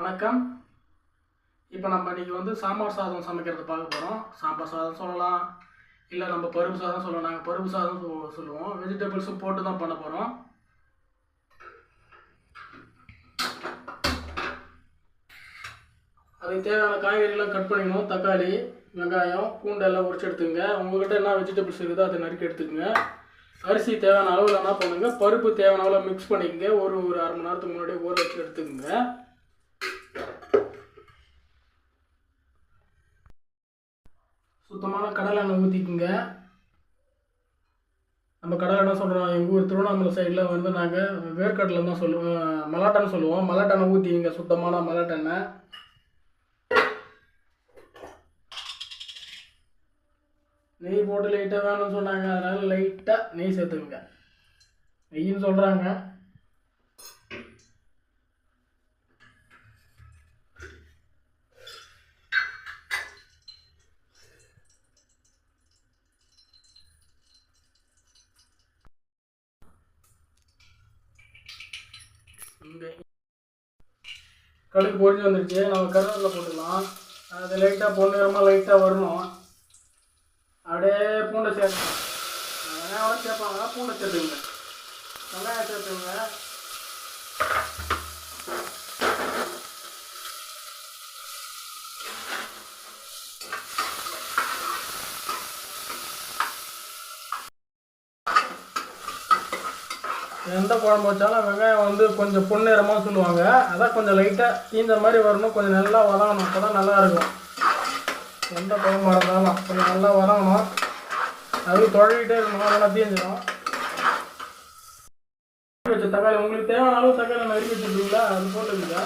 வணக்கம். இப்போ நம்ம இன்றைக்கி வந்து சாம்பார் சாதம் சமைக்கிறது பார்க்க போகிறோம் சாம்பார் சாதம் சொல்லலாம். இல்லை நம்ம பருப்பு சாதம் சொல்லலாம். நாங்கள் பருப்பு சாதம் சொல்லுவோம். வெஜிடபிள்ஸும் போட்டு தான் பண்ண போகிறோம் அதுக்கு தேவையான காய்கறிலாம் கட் பண்ணிக்கணும். தக்காளி வெங்காயம் பூண்டு எல்லாம் உரிச்சு எடுத்துங்க உங்கள்கிட்ட என்ன வெஜிடபிள்ஸ் இருக்குதோ அதை நறுக்கி எடுத்துக்கங்க. அரிசி தேவையான அளவில் என்ன பண்ணுங்கள் பருப்பு தேவையான அளவில் மிக்ஸ் பண்ணிக்கங்க. ஒரு ஒரு அரை மணி நேரத்துக்கு முன்னாடி ஊற வச்சு எடுத்துக்கோங்க. சுத்தமான கடலை எண்ணெய் ஊற்றிக்குங்க நம்ம கடலை என்ன சொல்கிறோம் எங்கள் ஊர் திருவண்ணாமலை சைடில் வந்து நாங்கள் வேர்க்கடலை தான் சொல்லுவோம். மலாட்டான்னு சொல்லுவோம். மலாட்டெண்ணெய் ஊற்றிங்க சுத்தமான மலாட்டெண்ணெய் நெய் போட்டு லைட்டாக வேணும்னு சொன்னாங்க. அதனால் லைட்டாக நெய் சேர்த்துக்குங்க. நெய்ன்னு சொல்கிறாங்க கடுகு பொரிஞ்சு வந்துருச்சு நம்ம கருவேப்பிலை போட்டுக்கலாம். அது லைட்டாக பொன்னிறமாக லைட்டாக வரணும். அப்படியே பூண்டை சேர்க்கணும் வெங்காயம் சேர்ப்பாங்க பூண்டை சேர்த்துங்க வெங்காயம் சேர்த்துங்க எந்த குழம்பு வச்சாலும் வெங்காயம் வந்து கொஞ்சம் பொன்னிறமாக சொல்லுவாங்க. அதான் கொஞ்சம் லைட்டாக தீந்த மாதிரி வரணும். கொஞ்சம் நல்லா வதங்கணும். அப்போ தான் நல்லா இருக்கும். எந்த குழம்பா இருந்தாலும் கொஞ்சம் நல்லா வதங்கணும். அது தொழவிட்டே இருக்கணும்? நல்லா தீஞ்சிடும் வச்ச தக்காளி உங்களுக்கு தேவையான அளவு தக்காளி நறுக்கி வச்சுருக்கீங்களா? அது போட்டுக்கங்க.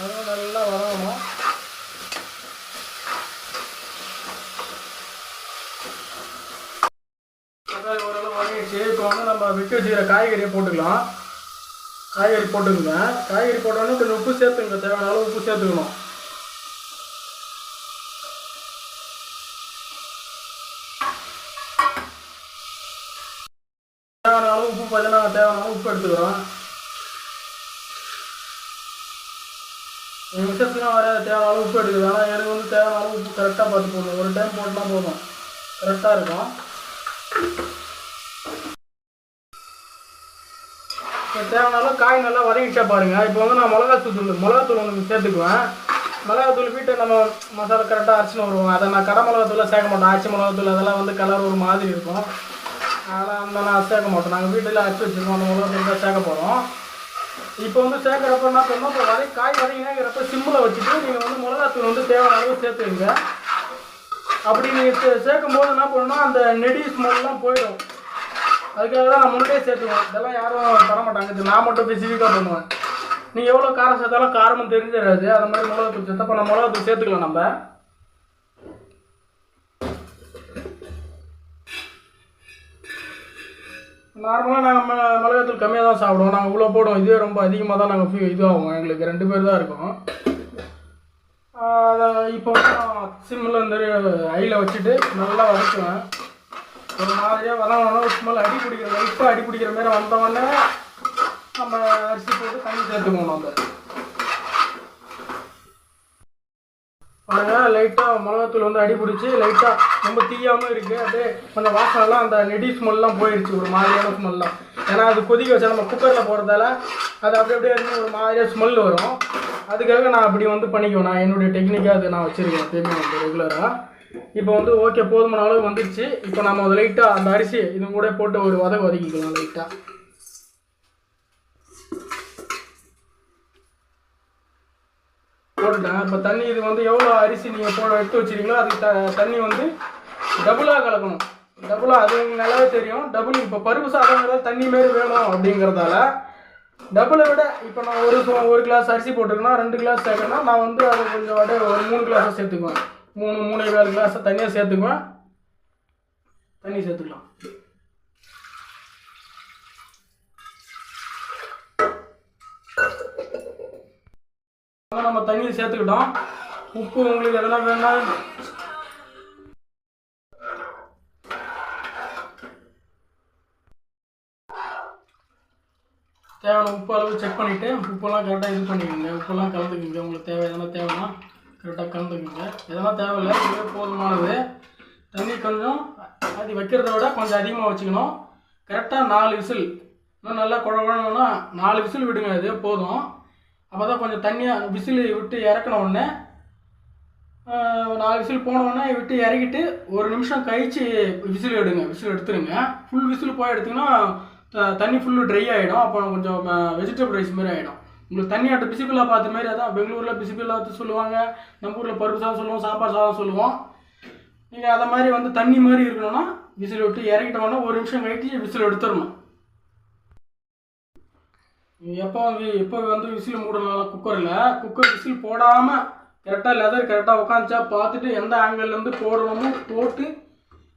அதுவும் நல்லா வதங்கணும் தக்காளி ஓரளவு வதங்கிடுச்சு இப்போ வந்து நம்ம வெட்டி வச்சுக்கிற காய்கறியை போட்டுக்கலாம். காய்கறி போட்டுக்கோங்க. காய்கறி போட்டோன்னே கொஞ்சம் உப்பு சேர்த்துக்கோங்க. தேவையான அளவு உப்பு சேர்த்துக்கணும். தேவையான அளவு உப்பு பார்த்தீங்கன்னா தேவையான அளவு உப்பு எடுத்துக்கிறோம் எங்கள் மிஸ்ஸஸ்லாம் வர தேவையான அளவு உப்பு எடுக்குது ஆனால் எனக்கு வந்து தேவையான அளவு உப்பு கரெக்டாக பார்த்து போடணும். ஒரு டைம் போட்டுனா போதும். கரெக்டாக இருக்கும். இப்போ தேவையான அளவு காய் நல்லா வதங்கிச்சா பாருங்கள் இப்போ வந்து நான் மிளகாத்தூள் மிளகாத்தூள் வந்து சேர்த்துக்குவேன். மிளகாத்தூள் வீட்டை நம்ம மசாலா கரெக்டாக அரைச்சின்னு வருவோம். அதை நான் கடை மிளகாத்தூளாக சேர்க்க மாட்டோம் ஆச்சி மிளகாத்தூள் அதெல்லாம் வந்து கலர் ஒரு மாதிரி இருக்கும். அதெல்லாம் அந்த நான் சேர்க்க மாட்டோம் நாங்கள் வீட்டில் அரைச்சி வச்சுருக்கோம். அந்த மிளகாத்தூள் தான் சேர்க்க போகிறோம் இப்போ வந்து சேர்க்குறப்ப என்ன பண்ணணும்? இப்போ வரை காய் வதங்கினாங்கிறப்ப சிம்மில் வச்சுட்டு நீங்கள் வந்து மிளகாத்தூள் வந்து தேவையான அளவு சேர்த்துங்க அப்படி நீங்கள் சேர்க்கும் போது என்ன பண்ணணும் அந்த நெடி ஸ்மெல்லாம் போயிடும். அதுக்காக தான் நான் முன்னாடியே சேர்த்துவேன் இதெல்லாம் யாரும் தர மாட்டாங்க இது நான் மட்டும் ஸ்பெசிஃபிக்காக பண்ணுவேன். நீ எவ்வளோ காரம் சேர்த்தாலும் காரமும் தெரிஞ்சிடாது அது மாதிரி மிளகாத்தூள் சேர்த்தா இப்போ நம்ம மிளகாத்தூள் சேர்த்துக்கலாம் நம்ம. நார்மலாக நாங்கள் ம மிளகாத்தூள் கம்மியாக தான் சாப்பிடுவோம். நாங்கள் இவ்வளோ போடுவோம். இதே ரொம்ப அதிகமாக தான் நாங்கள் இதுவாகும். எங்களுக்கு ரெண்டு பேர் தான் இருக்கோம். அதை இப்போ சிம்மில் இந்த ஐயில் வச்சுட்டு நல்லா வதக்குவேன். ஒரு மாதிரியாக வதங்கணும் ஸ்மெல் அடி பிடிக்கிற லைட்டாக அடி பிடிக்கிற மாதிரி வந்தவொடனே நம்ம அரிசி போட்டு தண்ணி சேர்த்துக்கணும் அந்த பாருங்க லைட்டாக மிளகாத்தூள் வந்து அடி பிடிச்சி லைட்டாக ரொம்ப தீயாமல் இருக்குது அப்படியே அந்த வாசனெல்லாம் அந்த நெடி ஸ்மெல்லாம் போயிடுச்சு ஒரு மாதிரியான ஸ்மெல்லாம் ஏன்னா அது கொதிக்க வச்சா நம்ம குக்கரில் போடுறதால அது அப்படி அப்படியே இருந்து ஒரு மாதிரியாக ஸ்மெல் வரும். அதுக்காக நான் அப்படி வந்து பண்ணிக்குவேன். நான் என்னுடைய டெக்னிக்காக அது நான் வச்சுருக்கேன் எப்பயுமே வந்து ரெகுலராக இப்போ வந்து ஓகே போதுமான அளவு வந்துடுச்சு இப்போ நம்ம அதை லைட்டாக அந்த அரிசி இது கூட போட்டு ஒரு வதை வதக்கிக்கலாம் லைட்டாக போட்டுட்டேன். இப்போ தண்ணி இது வந்து எவ்வளோ அரிசி நீங்கள் போட எடுத்து வச்சுருக்கீங்களோ அதுக்கு த தண்ணி வந்து டபுளாக கலக்கணும். டபுளாக அது நல்லாவே தெரியும். டபுள் இப்போ பருப்பு சாதங்கிறத தண்ணி மாரி வேணும் அப்படிங்கிறதால டபுளை விட இப்போ நான் ஒரு ஒரு கிளாஸ் அரிசி போட்டிருக்கேன்னா ரெண்டு கிளாஸ் சேர்க்கணும்னா நான் வந்து அதை கொஞ்சம் அப்படியே ஒரு மூணு கிளாஸாக சேர்த்துக்குவேன். மூணு மூணு ஏழு கிளாஸை தண்ணியாக சேர்த்துக்குவேன் தண்ணி சேர்த்துக்கலாம். நம்ம தண்ணியை சேர்த்துக்கிட்டோம். உப்பு உங்களுக்கு எதனா வேணா தேவையான உப்பு அளவு செக் பண்ணிவிட்டு உப்பெல்லாம் கரெக்டாக இது பண்ணிக்கோங்க. உப்பெல்லாம் கலந்துக்குங்க. உங்களுக்கு தேவை எதனா தேவைன்னா கரெக்டாக கலந்துக்குங்க இதெல்லாம் தேவையில்லை. இதுவே போதுமானது. தண்ணி கொஞ்சம் அது வைக்கிறத விட கொஞ்சம் அதிகமாக வச்சுக்கணும். கரெக்டாக நாலு விசில். இன்னும் நல்லா குழ நாலு விசில் விடுங்க. அது போதும். அப்போ தான் கொஞ்சம் தண்ணியாக விசில் விட்டு இறக்குன உடனே நாலு விசில் போனவுடனே விட்டு இறக்கிட்டு ஒரு நிமிஷம் கழிச்சு விசில் எடுங்க. விசில் எடுத்துருங்க. ஃபுல் விசில் போய் எடுத்திங்கன்னா த- தண்ணி ஃபுல்லு ட்ரை ஆகிடும் அப்போ கொஞ்சம் வெஜிடபிள் ரைஸ் மாதிரி ஆகிடும் உங்களுக்கு தண்ணி ஆட்ட பிசிபிளா பார்த்த மாதிரி அதான் பெங்களூரில் பிசிபிளா சொல்லுவாங்க நம்ம ஊரில் பருப்பு சாதம் சொல்லுவோம் சாம்பார் சாதம் சொல்லுவோம். நீங்கள் அதை மாதிரி வந்து தண்ணி மாதிரி இருக்கணும்னா விசில் விட்டு இறக்கிட்டோம்னா ஒரு நிமிஷம் கழிச்சு விசில் எடுத்துடணும். நீங்கள் எப்போ வந்து எப்போ வந்து விசில் மூடணும் குக்கரில் குக்கர் விசில் போடாமல் கரெக்டாக லெதர் கரெக்டாக உட்காந்துச்சா பார்த்துட்டு எந்த ஆங்கிள்லேருந்து போடணுமோ போட்டு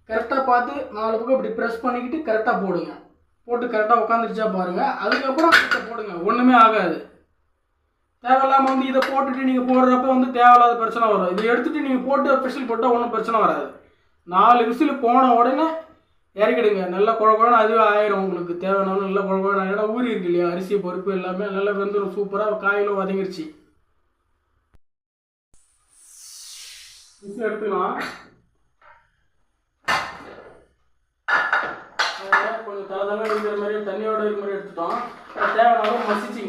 கரெக்டாக பார்த்து நாலு பக்கம் இப்படி ப்ரெஸ் பண்ணிக்கிட்டு கரெக்டாக போடுங்க. போட்டு கரெக்டாக உட்காந்துருச்சா பாருங்கள் அதுக்கப்புறம் போடுங்க. ஒன்றுமே ஆகாது. தேவையில்லாமல் வந்து இதை போட்டுட்டு நீங்கள் போடுறப்ப வந்து தேவையில்லாத பிரச்சனை வரும். இதை எடுத்துகிட்டு நீங்கள் போட்டு விசில் போட்டால் ஒன்றும் பிரச்சனை வராது. நாலு விசில் போன உடனே இறக்கிடுங்க. நல்லா குழப்பம் அதுவே ஆயிரும் உங்களுக்கு. தேவையான நல்லா குழப்பம் ஏன்னா ஊறி இருக்கு இல்லையா? அரிசி பருப்பு எல்லாமே நல்லா வெந்துடும் சூப்பராக காயிலும் வதங்கிருச்சு. விசில் எடுத்துக்கலாம். கொஞ்சம் தலை தலை இருக்கிற மாதிரி தண்ணியோட இருக்கிற மாதிரி எடுத்துட்டோம். அது தேவையான மசிச்சு